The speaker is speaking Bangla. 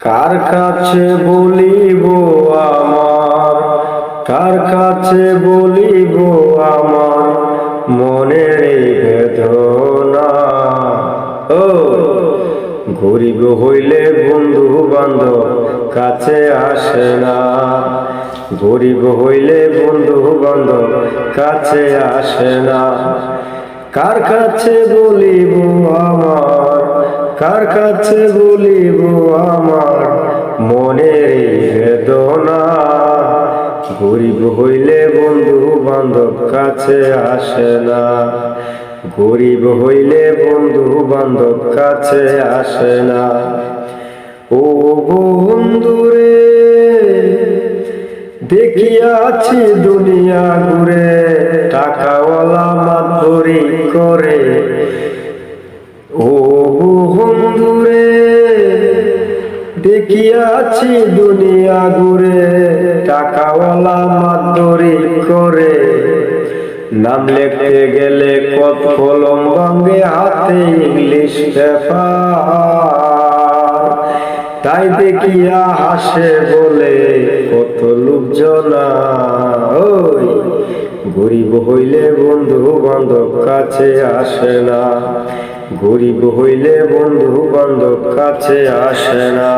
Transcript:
কার কাছে বলিব আমার? কার কাছে বলিব আমার? মনের বেদনা। ও, গরিব হইলে বন্ধু বান্ধব কাছে আসে না। গরিব হইলে বন্ধু বান্ধব কাছে আসে না। কার কাছে বলিব আমার? কার কাছে বলিব আমার মনের বেদনা। গরিব হইলে বন্ধু বান্ধব কাছে আসে না। গরিব হইলে বন্ধু বান্ধব কাছে আসে না। ও বন্ধুরে, দেখিয়াছি দুনিয়া ঘুরে, টাকাওয়ালা মাধুরী করে। ও বন্ধুরে, দেখিয়াছি দুনিয়া ঘুরে, টাকাওয়ালা মাধুরী করে নাম লিখতে গেলে কত কলম ভাঙে হাতে ইংলিশ পেপার। তাই দেখিয়া হাসে বলে, কত লোকজনা, ওই গরিব হইলে বন্ধু বান্ধব কাছে আসে না। গরিব হইলে বন্ধু বান্ধব কাছে আসে না।